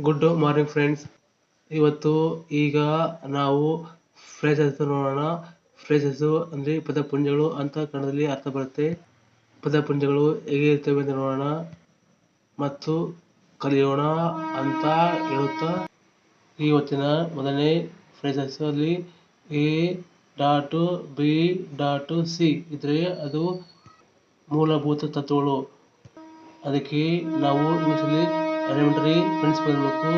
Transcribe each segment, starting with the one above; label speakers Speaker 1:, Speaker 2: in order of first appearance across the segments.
Speaker 1: Good morning friends ಇವತ್ತು ಈಗ ನಾವು ಫ್ರೇಸಸ್ ನೋಡೋಣ. ಫ್ರೇಸಸ್ ಅಂದ್ರೆ ಪದಪುಂಜಗಳು ಅಂತ ಕನ್ನಡದಲ್ಲಿ ಅರ್ಥ ಬರುತ್ತೆ. ಪದಪುಂಜಗಳು ಹೇಗೆ ಇರ್ತವೆ ಅಂತ ನೋಡೋಣ. ಮತ್ತು ಕಲಿಯೋಣ ಅಂತ ಹೇಳುತ್ತಾ. ಇವತ್ತಿನ ಮೊದಲನೇ ಫ್ರೇಸಸ್ ಅಲ್ಲಿ A dot B dot C ಇದ್ರೆ ಅದು ಮೂಲಭೂತ ತತ್ವಗಳು. ಅದಕ್ಕೆ ನಾವು ಇಂಗ್ಲೀಷಲ್ಲಿ ಎಲಿಮೆಂಟರಿ ಪ್ರಿನ್ಸಿಪಲ್ ಮತ್ತು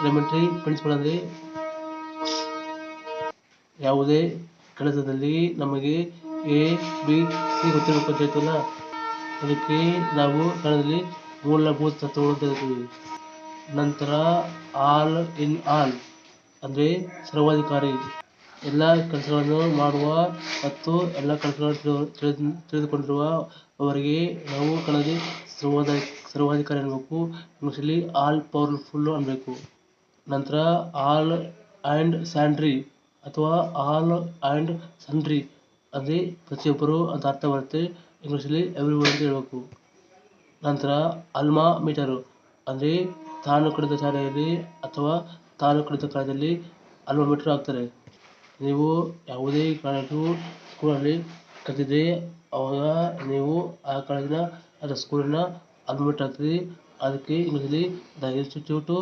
Speaker 1: ಎಲಿಮೆಂಟರಿ ಪ್ರಿನ್ಸಿಪಲ್ ಅಂದರೆ ಯಾವುದೇ ಕೆಲಸದಲ್ಲಿ ನಮಗೆ ಎ ಬಿ ಸಿ ಗೊತ್ತಿರಬೇಕು ಅಂತ ಹೇಳ್ತಲ್ಲ ಅದಕ್ಕೆ ನಾವು ಕನ್ನಡದಲ್ಲಿ ಮೂಲಭೂತ ತತ್ವಗಳು ಅಂತ ನಂತರ ಆಲ್ ಇನ್ ಆಲ್ ಅಂದರೆ ಸರ್ವಾಧಿಕಾರಿ. ಎಲ್ಲ ಕೆಲಸಗಳನ್ನು ಮಾಡುವ ಮತ್ತು ಎಲ್ಲ ಕೆಲಸಗಳನ್ನು ತಿಳಿದು ತಿಳಿದುಕೊಂಡಿರುವ ಅವರಿಗೆ ನಾವು ಕನ್ನಡದಲ್ಲಿ ಸರ್ವಾಧ ಸರ್ವಾಧಿಕಾರಿ ಅನ್ನಬೇಕು ಇಂಗ್ಲೀಷಲ್ಲಿ ಆಲ್ ಪವರ್ಫುಲ್ಲು ಅನ್ನಬೇಕು ನಂತರ ಆಲ್ ಆ್ಯಂಡ್ ಸ್ಯಾಂಡ್ರಿ ಅಥವಾ ಆಲ್ ಆ್ಯಂಡ್ ಸಂಡ್ರಿ ಅಂದರೆ ಪ್ರತಿಯೊಬ್ಬರು ಅಂತ ಅರ್ಥ ಬರುತ್ತೆ. ಇಂಗ್ಲೀಷಲ್ಲಿ ಎವ್ರಿ ಒನ್ ಅಂತ ಹೇಳಬೇಕು. ನಂತರ ಅಲ್ಮಾ ಮೀಟರು ಅಂದರೆ ತಾನು ಕಲಿತ ಶಾಲೆಯಲ್ಲಿ ಅಥವಾ ತಾನು ಕಲಿತ ಕಾಲದಲ್ಲಿ ಅಲ್ಮಾ ಮೀಟರ್ ಹಾಕ್ತಾರೆ. ನೀವು ಯಾವುದೇ ಕಾಲೇಜು ಸ್ಕೂಲಲ್ಲಿ ಕಲಿತಿದ್ರೆ, ಅವಾಗ ನೀವು ಆ ಕಾಲೇಜಿನ ಅಥವಾ ಸ್ಕೂಲಿನ ಅಡ್ಮಿಟ್ ಆಗ್ತೀರಿ ಅದಕ್ಕೆ ಇಂಗ್ಲೀಷಲ್ಲಿ the institute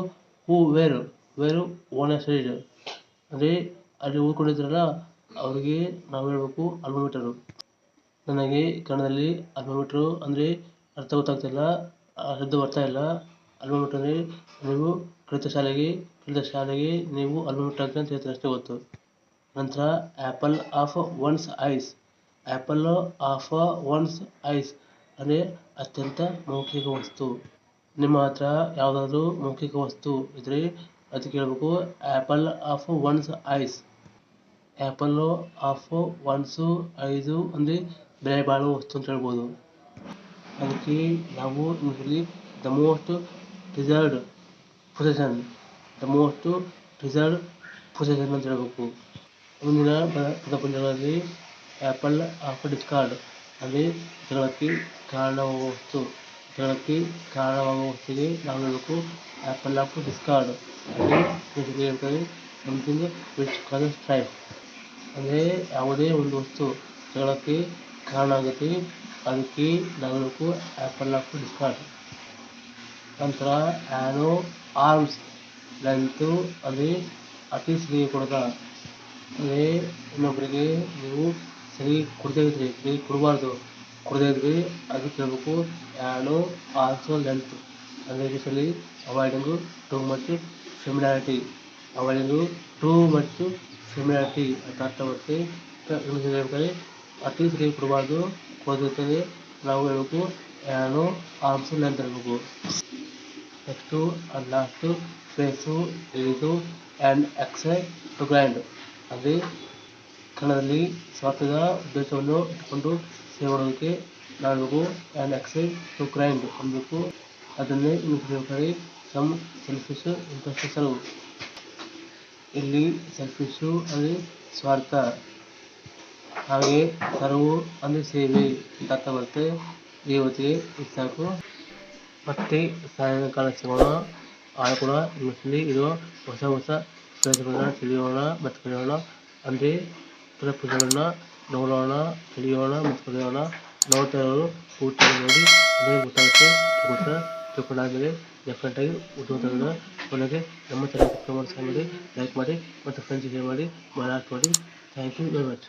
Speaker 1: who where were own side ಅಂದರೆ ಅಲ್ಲಿ ಓದ್ಕೊಂಡಿದ್ರಲ್ಲ, ಅವರಿಗೆ ನಾವು ಹೇಳಬೇಕು ಅಡ್ಮಿಟ್ ಮೀಟರು ನನಗೆ ಕನ್ನಡದಲ್ಲಿ ಅಲ್ಮಾ ಮೀಟ್ರು ಅಂದರೆ ಅರ್ಥ ಗೊತ್ತಾಗ್ತಿಲ್ಲ ಆ ಶಬ್ದ ಬರ್ತಾ ಇಲ್ಲ. ಅಡ್ಮಿಟ್ ಅಂದರೆ ನೀವು ಕಲಿತ ಶಾಲೆಗೆ ಕಲಿತ ಶಾಲೆಗೆ ನೀವು ಅಲ್ಮಾ ಮೀಟರ್ ಹಾಕ್ತೀರಿ ಅಂತ ಹೇಳ್ತಾರೆ ಅಷ್ಟೇ ಗೊತ್ತು. ನಂತರ apple of one's eyes apple of one's eyes ಅಂದರೆ ಅತ್ಯಂತ ಮೌಖಿಕ ವಸ್ತು. ನಿಮ್ಮ ಹತ್ರ ಯಾವುದಾದ್ರೂ ಮೌಖಿಕ ವಸ್ತು ಇದ್ದರೆ ಅದು ಕೇಳಬೇಕು apple of one's eyes apple of one's ಐದು ಅಂದರೆ ಬೆಲೆ ವಸ್ತು ಅಂತ ಹೇಳ್ಬೋದು. ಅದಕ್ಕೆ ನಾವು ಇಂಗ್ಲೀಷಲ್ಲಿ the most desired possession the most desired possession ಅಂತ ಹೇಳ್ಬೇಕು. ಮುಂದಿನ ಪದ ಪದಪುಂಜಗಳಲ್ಲಿ ಆ್ಯಪಲ್ ಆಫ್ ಡಿಸ್ಕಾರ್ಡ್ ಅಂದರೆ ಜಗಳಕ್ಕೆ ಕಾರಣವಾಗುವ ವಸ್ತು ಜಗಳಕ್ಕೆ ಕಾರಣವಾಗುವ ವಸ್ತುವಿಗೆ ನಾವು ಹೇಳಬೇಕು ಆ್ಯಪಲ್ ಆಫ್ ಡಿಸ್ಕಾರ್ಡ್ ಅಂದರೆ ಇಂಗ್ಲೀಷಲ್ಲಿ ಹೇಳ್ತಾರೆ ಸಮಥಿಂಗ್ ವಿಚ್ ಕಾಸ್ ಸ್ಟ್ರೈಫ್ ಅಂದರೆ ಯಾವುದೇ ಒಂದು ವಸ್ತು ಜಗಳಕ್ಕೆ ಕಾರಣ ಆಗುತ್ತೆ ಅದಕ್ಕೆ ನಾವು ಹೇಳಬೇಕು ಆ್ಯಪಲ್ ಆಫ್ ಡಿಸ್ಕಾರ್ಡ್ ನಂತರ ಆ್ಯನೋ ಆರ್ಮ್ಸ್ ಲೆಂತು ಅಂದರೆ ಅತಿ ಸರಿ ಕೊಡದ ಅಂದರೆ ಇನ್ನೊಬ್ಬರಿಗೆ ನೀವು ಸರಿ ಕೊಡದೇ ಇದ್ರಿ ನೀವು ಕೊಡಬಾರ್ದು. ಕೊಡದೇ ಇದ್ರಿ ಅದಕ್ಕೆ ಕೇಳಬೇಕು ಆ್ಯನೋ ಆಲ್ಸೋ ಲೆಂತ್ ಅಂದರೆ ಇಂಗ್ಲೀಷಲ್ಲಿ avoiding too much similarity avoiding too ಮತ್ತು ಸಿಮಿಲಾರಿಟಿ ಅಂತ ಅರ್ಥ ಬರುತ್ತೆ ಇಂಗ್ಲೀಷಲ್ಲಿ ಹೇಳ್ತಾರೆ ಅತಿ ಸರಿ ಕೊಡಬಾರ್ದು ಕೊಡದಿರ್ತದೆ ನಾವು ಹೇಳಬೇಕು ಆ್ಯನೋ ಆಲ್ಸೋ ಲೆಂತ್ ಹೇಳ್ಬೇಕು. ನೆಕ್ಸ್ಟು ಲಾಸ್ಟು ಫೇಸು ಇದು ಆ್ಯಂಡ್ ಎಕ್ಸೆ ಟು ಗ್ರೈಂಡ್ ಅಂದರೆ ಕನ್ನಡದಲ್ಲಿ ಸ್ವಾರ್ಥದ ಉದ್ದೇಶವನ್ನು ಇಟ್ಟುಕೊಂಡು ಸೇವೆ ಮಾಡೋದಕ್ಕೆ ನಾವು ಹೇಳ್ಬೇಕು ಆ್ಯಂಡ್ ಎಕ್ಸೈಸ್ ಟು ಕ್ರೈಂಡ್ ಅನ್ನಬೇಕು ಅದನ್ನೇ ಇಂಗ್ಲೀಷ್ ಸಮ್ ಸೆಲ್ಫಿಶ್ ಇಂಟ್ರೆಸ್ಟ್ ಇಲ್ಲಿ ಸೆಲ್ಫಿಶು ಅಂದರೆ ಸ್ವಾರ್ಥ. ಹಾಗೆ ಸರ್ವು ಅಂದರೆ ಸೇವೆ ಅಂತ ಬರುತ್ತೆ ಈ ಹೊತ್ತಿಗೆ ಸಾಕು ಮತ್ತೆ ಸಾಯಂಕಾಲ ಸಿಗೋಣ ಆಗ ಕೂಡ ಇರುವ ಹೊಸ ಹೊಸ ಫ್ರೇಸ್ಗಳನ್ನ ತಿಳಿಯೋಣ ಮತ್ತು ಕಲಿಯೋಣ. ಅಂದರೆ ಪದಪುಂಜಗಳನ್ನ ನೋಡೋಣ, ತಿಳಿಯೋಣ ಮತ್ತು ಕಲಿಯೋಣ. ನೋಡ್ತಾ ಇರೋರು ಪೂರ್ತಿಯಾಗಿ ನೋಡಿ ಅದೇ ಗೊತ್ತಾಗುತ್ತೆ ಗೊತ್ತಾ ತಿಳ್ಕೊಂಡಾದ್ಮೇಲೆ ಡೆಫ್ರೆಂಟಾಗಿ ಉದ್ಯೋಗದ ಕೊನೆಗೆ ನಮ್ಮ ಚಾನಲ್ ಸಬ್ಸ್ಕ್ರೈಬ್ ಮಾಡಿ ಲೈಕ್ ಮಾಡಿ, ಮತ್ತು ಫ್ರೆಂಡ್ಸ್ ಶೇರ್ ಮಾಡಿ ಮಾಡಿ. Thank you very much